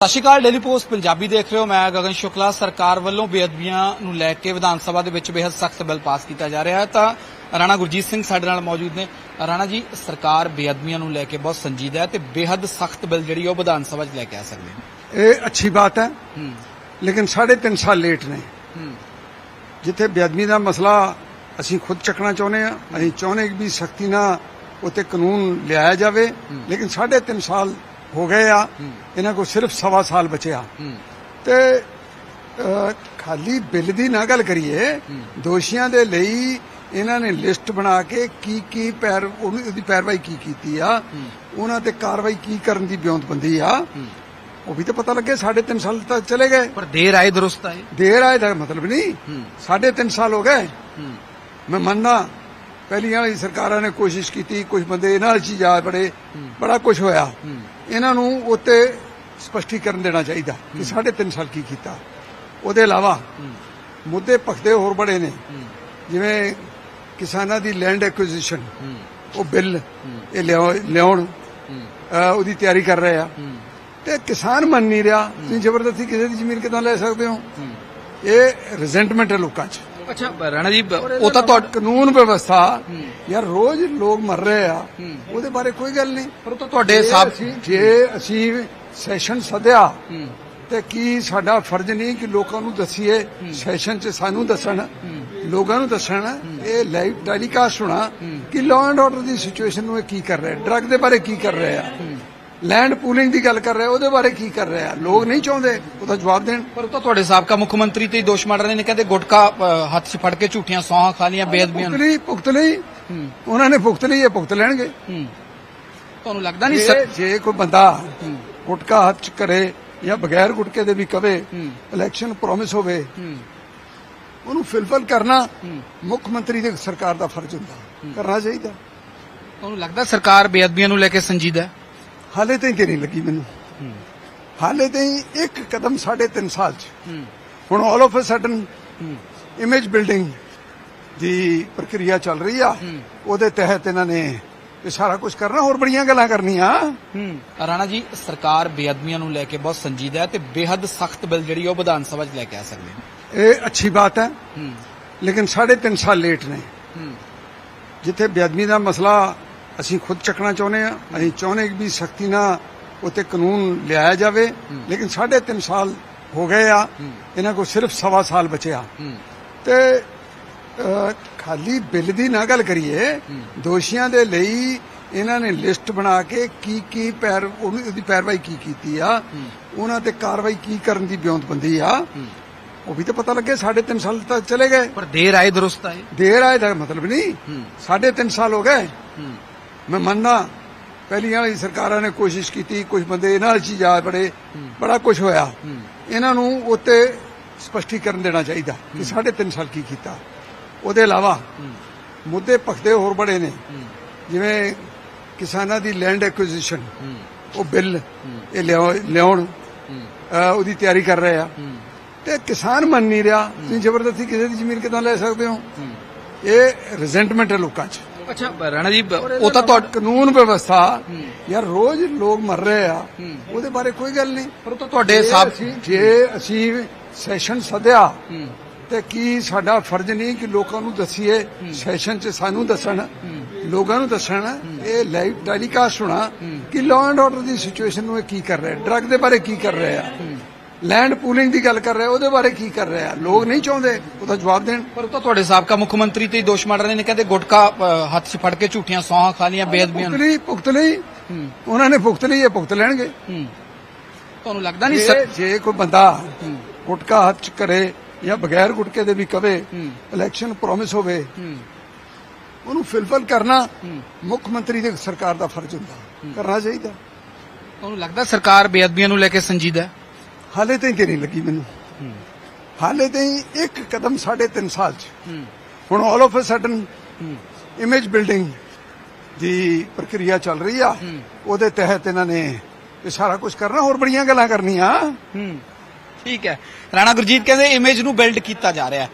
ਸਤਿ ਸ਼੍ਰੀ ਅਕਾਲ ਡੇਲੀ ਪੋਸਟ ਪੰਜਾਬੀ ਦੇਖ ਰਹੇ ਹੋ। ਮੈਂ ਗਗਨ ਸ਼ੁਕਲਾ। ਸਰਕਾਰ ਵੱਲੋਂ ਬੇਅਦਬੀਆਂ ਨੂੰ ਲੈ ਕੇ ਵਿਧਾਨ ਸਭਾ ਦੇ ਵਿੱਚ ਬੇहद ਸਖਤ ਬਿੱਲ ਪਾਸ ਕੀਤਾ ਜਾ ਰਿਹਾ ਹੈ। ਤਾਂ ਰਾਣਾ ਗੁਰਜੀਤ ਸਿੰਘ ਸਾਡੇ ਨਾਲ ਮੌਜੂਦ ਨੇ। ਰਾਣਾ ਜੀ ਸਰਕਾਰ ਬੇਅਦਬੀਆਂ ਨੂੰ ਲੈ ਕੇ ਬਹੁਤ ਸੰਜੀਦਾ ਹੈ ਤੇ ਬੇहद ਸਖਤ ਬਿੱਲ ਜਿਹੜੀ ਉਹ ਵਿਧਾਨ ਸਭਾ 'ਚ ਲੈ ਕੇ ਆ ਸਕਦੇ ਇਹ ਅੱਛੀ ਬਾਤ ਹੈ। ਲੇਕਿਨ 3.5 ਸਾਲ ਲੇਟ ਨੇ। ਜਿੱਥੇ ਬੇਅਦਬੀ ਦਾ ਮਸਲਾ ਅਸੀਂ ਖੁਦ ਚੱਕਣਾ ਚਾਹੁੰਦੇ ਆ ਅਸੀਂ ਚਾਹੁੰਦੇ ਕਿ ਵੀ ਸਖਤੀ ਨਾਲ ਉਤੇ ਕਾਨੂੰਨ ਲਿਆਇਆ ਜਾਵੇ। ਲੇਕਿਨ 3.5 ਸਾਲ ਹੋ ਗਏ ਆ। ਇਹਨਾਂ ਕੋਲ ਸਿਰਫ ਸਵਾ ਸਾਲ ਬਚਿਆ ਤੇ ਖਾਲੀ ਬਿੱਲ ਦੀ ਨਾ ਗੱਲ ਕਰੀਏ ਦੋਸ਼ੀਆਂ ਦੇ ਲਈ ਇਹਨਾਂ ਨੇ ਲਿਸਟ ਬਣਾ ਕੇ ਕੀ ਕੀ ਪੈਰ ਉਹਦੀ ਪੈਰਵਾਈ ਕੀ ਕੀਤੀ ਆ। ਉਹਨਾਂ ਤੇ ਕਾਰਵਾਈ ਕੀ ਕਰਨ ਦੀ ਬਿਉਂਤਬੰਦੀ ਆ। ਉਹ ਵੀ ਤਾਂ ਪਤਾ ਲੱਗੇ ਸਾਢੇ ਤਿੰਨ ਸਾਲ ਤੱਕ ਚਲੇ ਗਏ। ਪਰ ਦੇਰ ਆਏ ਦਰੁਸਤ ਆਏ। ਦੇਰ ਆਏ ਦਾ ਮਤਲਬ ਨਹੀਂ। ਹੂੰ। ਸਾਢੇ ਤਿੰਨ ਸਾਲ ਹੋ ਗਏ। ਮੈਂ ਮੰਨਦਾ ਪਹਿਲੀਆਂ ਵਾਲੀ ਸਰਕਾਰਾਂ ਨੇ ਕੋਸ਼ਿਸ਼ ਕੀਤੀ ਕੁਝ ਬੰਦੇ ਇਹਨਾਂ ਵਿੱਚ ਜਾ ਬੜੇ ਬੜਾ ਕੁਝ ਹੋਇਆ। ਇਹਨਾਂ ਨੂੰ ਉੱਤੇ ਸਪਸ਼ਟੀਕਰਨ ਦੇਣਾ ਚਾਹੀਦਾ ਕਿ ਸਾਢੇ ਤਿੰਨ ਸਾਲ ਕੀ ਕੀਤਾ। ਉਹਦੇ ਇਲਾਵਾ ਮੁੱਦੇ ਪਖਦੇ ਹੋਰ ਬੜੇ ਨੇ। ਜਿਵੇਂ ਕਿਸਾਨਾਂ ਦੀ ਲੈਂਡ ਐਕੁਜੀਸ਼ਨ ਹੂੰ। ਉਹ ਬਿੱਲ ਇਹ ਲਿਆਉ- ਲਿਆਉਣ ਉਹਦੀ ਤਿਆਰੀ ਕਰ ਰਹੇ ਆ। ਤੇ ਕਿਸਾਨ ਮੰਨ ਨਹੀਂ ਰਿਹਾ ਤੁਸੀਂ ਜ਼ਬਰਦਸਤੀ ਕਿਸੇ ਦੀ ਜ਼ਮੀਨ ਕਿਦਾਂ ਲੈ ਸਕਦੇ ਹੂੰ? ਇਹ ਰਿਜ਼ੈਂਟਮੈਂਟ ਹੈ ਲੋਕਾਂ 'ਚ। ਅੱਛਾ ਰਾਣਾ ਜੀ ਉਹ ਤਾਂ ਤੁਹਾਡਾ ਕਾਨੂੰਨ ਵਿਵਸਥਾ। ਯਾਰ ਰੋਜ਼ ਲੋਕ ਮਰ ਰਹੇ ਆ। ਉਹਦੇ ਬਾਰੇ ਕੋਈ ਗੱਲ ਨਹੀਂ। ਪਰ ਉਹ ਤਾਂ ਤੁਹਾਡੇ ਸਾਬ ਜੇ ਅਸੀਂ ਸੈਸ਼ਨ ਸੱਦਿਆ ਤੇ ਕੀ ਸਾਡਾ ਫਰਜ਼ ਨਹੀਂ ਕਿ ਲੋਕਾਂ ਨੂੰ ਦਸੀਏ? ਸੈਸ਼ਨ 'ਚ ਸਾਨੂੰ ਦੱਸਣ। ਲੋਕਾਂ ਨੂੰ ਦੱਸਣ। ਇਹ ਲਾਈਵ ਟੈਲੀਕਾਸਟ ਹੋਣਾ ਕਿ ਲਾਅ ਐਂਡ ਆਰਡਰ ਦੀ ਸਿਚੁਏਸ਼ਨ ਨੂੰ ਇਹ ਕੀ ਕਰ ਰਿਹਾ? ਡਰੱਗ ਦੇ ਬਾਰੇ ਕੀ ਕਰ ਰਿਹਾ? ਲੈਂਡ ਪੂਲਿੰਗ ਦੀ ਗੱਲ ਕਰ ਰਿਹਾ ਉਹਦੇ ਬਾਰੇ ਕੀ ਕਰ ਰਿਹਾ? ਲੋਕ ਨਹੀਂ ਚਾਹੁੰਦੇ ਉਹਦਾ ਜਵਾਬ ਦੇਣ। ਪਰ ਉਹ ਤਾਂ ਤੁਹਾਡੇ ਸਾਬਕਾ ਮੁੱਖ ਮੰਤਰੀ ਤੇ ਦੋਸ਼ ਮਾਰ ਰਹੇ ਨੇ ਕਹਿੰਦੇ ਗੁਟਕਾ ਹੱਥ 'ਚ ਫੜ ਕੇ ਝੂਠੀਆਂ ਸੌਹਾਂ ਖਾ ਲੀਆਂ ਬੇਅਦਬੀਆਂ ਭੁਗਤ ਨੂੰ। ਲਈ ਭੁਗਤ ਲਈ। ਉਹਨਾਂ ਨੇ ਭੁਗਤ ਲਈ ਇਹ ਭੁਗਤ ਲੈਣਗੇ। ਤੁਹਾਨੂੰ ਲੱਗਦਾ ਨਹੀਂ ਜੇ ਸਰ? ਜੇ ਕੋਈ ਬੰਦਾ ਗੁਟਕਾ ਹੱਥ ਚ ਕਰੇ ਜਾਂ ਬਗੈਰ ਗੁਟਕੇ ਦੇ ਵੀ ਕਵੇ। ਇਲੈਕਸ਼ਨ ਪ੍ਰੋਮਿਸ ਹੋਵੇ ਉਹਨੂੰ ਫਿਲਫਲ ਕਰਨਾ। ਮੁੱਖ ਮੰਤਰੀ ਦੇ ਸਰਕਾਰ ਦਾ ਫਰਜ਼ ਹੁੰਦਾ। ਕਰਨਾ ਚਾਹੀਦਾ। ਤੁਹਾਨੂੰ ਲੱਗਦਾ ਸਰਕਾਰ ਬੇਅਦਬੀਆਂ ਨੂੰ ਲੈ ਕੇ ਸੰਜੀਦਾ ਹੈ? ਹਾਲੇ ਤਾਈਂ ਤੇ ਨਹੀਂ ਲੱਗੀ ਮੈਨੂੰ। ਹਾਲੇ ਤਾਈਂ ਇੱਕ ਕਦਮ ਸਾਢੇ ਤਿੰਨ ਸਾਲ ਚ। ਹੁਣ all of a sudden image building ਦੀ ਪ੍ਰਕਿਰਿਆ ਚੱਲ ਰਹੀ ਆ। ਉਹਦੇ ਤਹਿਤ ਇਹਨਾਂ ਨੇ ਇਹ ਸਾਰਾ ਕੁਝ ਕਰਨਾ ਹੋਰ ਬੜੀਆਂ ਗੱਲਾਂ ਕਰਨੀਆਂ। ਹੂੰ। ਰਾਣਾ ਜੀ ਸਰਕਾਰ ਬੇਅਦਬੀਆਂ ਨੂੰ ਲੈ ਕੇ ਬਹੁਤ ਸੰਜੀਦਾ ਹੈ ਤੇ ਬੇहद ਸਖਤ ਬਿੱਲ ਜਿਹੜੀ ਉਹ ਵਿਧਾਨ ਸਭਾ 'ਚ ਲੈ ਕੇ ਆ ਸਕਦੀ ਇਹ ਅੱਛੀ ਬਾਤ ਹੈ। ਹੂੰ। ਲੇਕਿਨ ਸਾਢੇ ਤਿੰਨ ਸਾਲ ਲੇਟ ਨੇ। ਹੂੰ। ਜਿੱਥੇ ਬੇਅਦਬੀ ਦਾ ਮਸਲਾ ਅਸੀਂ ਖੁਦ ਚੱਕਣਾ ਚਾਹੁੰਦੇ ਆ ਅਸੀਂ ਚਾਹੁੰਦੇ ਕਿ ਵੀ ਸਖਤੀ ਨਾਲ ਉਤੇ ਕਾਨੂੰਨ ਲਿਆਇਆ ਜਾਵੇ ਲੇਕਿਨ ਸਾਢੇ ਤਿੰਨ ਸਾਲ ਹੋ ਗਏ ਆ ਇਹਨਾਂ ਕੋਲ ਸਿਰਫ ਸਵਾ ਸਾਲ ਬਚਿਆ ਤੇ ਖਾਲੀ ਬਿੱਲ ਦੀ ਨਾ ਗੱਲ ਕਰੀਏ ਦੋਸ਼ੀਆਂ ਦੇ ਲਈ ਇਹਨਾਂ ਨੇ ਲਿਸਟ ਬਣਾ ਕੇ ਕੀ ਕੀ ਪੈਰ ਉਹਦੀ ਪੈਰਵਾਈ ਕੀ ਕੀਤੀ ਆ ਉਹਨਾਂ ਤੇ ਕਾਰਵਾਈ ਕੀ ਕਰਨ ਦੀ ਬਿਉਂਤਬੰਦੀ ਆ ਉਹ ਵੀ ਤਾਂ ਪਤਾ ਲੱਗੇ ਸਾਢੇ ਤਿੰਨ ਸਾਲ ਤੱਕ ਚਲੇ ਗਏ। ਪਰ ਦੇਰ ਆਏ ਦਰੁਸਤ ਆਏ। ਦੇਰ ਆਏ ਦਾ ਮਤਲਬ ਨਹੀਂ ਹੂੰ। ਸਾਢੇ ਤਿੰਨ ਸਾਲ ਹੋ ਗਏ। ਮੈਂ ਮੰਨਦਾ ਪਹਿਲੀਆਂ ਵਾਲੀ ਸਰਕਾਰਾਂ ਨੇ ਕੋਸ਼ਿਸ਼ ਕੀਤੀ ਕੁਝ ਬੰਦੇ ਇਹਨਾਂ ਵਿੱਚ ਜਾ ਬੜੇ ਬੜਾ ਕੁਝ ਹੋਇਆ। ਇਹਨਾਂ ਨੂੰ ਉੱਤੇ ਸਪਸ਼ਟੀਕਰਨ ਦੇਣਾ ਚਾਹੀਦਾ ਕਿ ਸਾਢੇ ਤਿੰਨ ਸਾਲ ਕੀ ਕੀਤਾ। ਉਹਦੇ ਇਲਾਵਾ ਮੁੱਦੇ ਪਖਦੇ ਹੋਰ ਬੜੇ ਨੇ। ਜਿਵੇਂ ਕਿਸਾਨਾਂ ਦੀ ਲੈਂਡ ਐਕੁਜੀਸ਼ਨ ਹੂੰ। ਉਹ ਬਿੱਲ ਇਹ ਲਿਆਉ- ਲਿਆਉਣ ਉਹਦੀ ਤਿਆਰੀ ਕਰ ਰਹੇ ਆ। ਤੇ ਕਿਸਾਨ ਮੰਨ ਨਹੀਂ ਰਿਹਾ ਤੁਸੀਂ ਜ਼ਬਰਦਸਤੀ ਕਿਸੇ ਦੀ ਜ਼ਮੀਨ ਕਿਦਾਂ ਲੈ ਸਕਦੇ ਹੂੰ? ਇਹ ਰਿਜ਼ੈਂਟਮੈਂਟ ਹੈ ਲੋਕਾਂ 'ਚ। ਅੱਛਾ ਰਾਣਾ ਜੀ ਉਹ ਤਾਂ ਤੁਹਾਡਾ ਕਾਨੂੰਨ ਵਿਵਸਥਾ। ਯਾਰ ਰੋਜ਼ ਲੋਕ ਮਰ ਰਹੇ ਆ। ਉਹਦੇ ਬਾਰੇ ਕੋਈ ਗੱਲ ਨਹੀਂ। ਪਰ ਉਹ ਤਾਂ ਤੁਹਾਡੇ ਸਾਬ ਜੇ ਅਸੀਂ ਸੈਸ਼ਨ ਸੱਦਿਆ ਤੇ ਕੀ ਸਾਡਾ ਫਰਜ਼ ਨਹੀਂ ਕਿ ਲੋਕਾਂ ਨੂੰ ਦਸੀਏ? ਸੈਸ਼ਨ 'ਚ ਸਾਨੂੰ ਦੱਸਣ। ਲੋਕਾਂ ਨੂੰ ਦੱਸਣ। ਇਹ ਲਾਈਵ ਟੈਲੀਕਾਸਟ ਹੋਣਾ ਕਿ ਲਾਅ ਐਂਡ ਆਰਡਰ ਦੀ ਸਿਚੁਏਸ਼ਨ ਨੂੰ ਇਹ ਕੀ ਕਰ ਰਿਹਾ? ਡਰੱਗ ਦੇ ਬਾਰੇ ਕੀ ਕਰ ਰਿਹਾ? ਲੈਂਡ ਪੂਲਿੰਗ ਦੀ ਗੱਲ ਕਰ ਰਿਹਾ ਉਹਦੇ ਬਾਰੇ ਕੀ ਕਰ ਰਿਹਾ? ਲੋਕ ਨਹੀਂ ਚਾਹੁੰਦੇ ਉਹਦਾ ਜਵਾਬ ਦੇਣ। ਪਰ ਉਹ ਤਾਂ ਤੁਹਾਡੇ ਸਾਬਕਾ ਮੁੱਖ ਮੰਤਰੀ ਤੇ ਦੋਸ਼ ਮਾਰ ਰਹੇ ਨੇ ਕਹਿੰਦੇ ਗੁਟਕਾ ਹੱਥ 'ਚ ਫੜ ਕੇ ਝੂਠੀਆਂ ਸੌਹਾਂ ਖਾ ਲੀਆਂ ਬੇਅਦਬੀਆਂ ਭੁਗਤ। ਲਈ ਭੁਗਤ ਲਈ। ਉਹਨਾਂ ਨੇ ਭੁਗਤ ਲਈ ਇਹ ਭੁਗਤ ਲੈਣਗੇ। ਤੁਹਾਨੂੰ ਲੱਗਦਾ ਨਹੀਂ ਜੇ ਸਰ ਜੇ ਕੋਈ ਬੰਦਾ ਗੁਟਕਾ ਹੱਥ ਚ ਕਰੇ ਜਾਂ ਬਗੈਰ ਗੁਟਕੇ ਦੇ ਵੀ ਕਵੇ। ਇਲੈਕਸ਼ਨ ਪ੍ਰੋਮਿਸ ਹੋਵੇ ਉਹਨੂੰ ਫਿਲਫਲ ਕਰਨਾ ਮੁੱਖ ਮੰਤਰੀ ਦੇ ਸਰਕਾਰ ਦਾ ਫਰਜ਼ ਹੁੰਦਾ। ਕਰਨਾ ਚਾਹੀਦਾ। ਤੁਹਾਨੂੰ ਲੱਗਦਾ ਸਰਕਾਰ ਬੇਅਦਬੀਆਂ ਨੂੰ ਲੈ ਕੇ ਸੰਜੀਦਾ ਹੈ? ਹਾਲੇ ਤਾਈਂ ਤੇ ਨਹੀਂ ਲੱਗੀ ਮੈਨੂੰ। ਹਾਲੇ ਤਾਈਂ ਇੱਕ ਕਦਮ ਸਾਢੇ ਤਿੰਨ ਸਾਲ ਚ। ਹੁਣ all of a sudden image building ਦੀ ਪ੍ਰਕਿਰਿਆ ਚੱਲ ਰਹੀ ਆ। ਉਹਦੇ ਤਹਿਤ ਇਹਨਾਂ ਨੇ ਇਹ ਸਾਰਾ ਕੁਝ ਕਰਨਾ ਹੋਰ ਬੜੀਆਂ ਗੱਲਾਂ ਕਰਨੀਆਂ। ਠੀਕ ਹੈ। ਰਾਣਾ ਗੁਰਜੀਤ ਕਹਿੰਦੇ ਇਮੇਜ ਨੂੰ ਬਿਲਡ ਕੀਤਾ ਜਾ ਰਿਹਾ। ਹੈ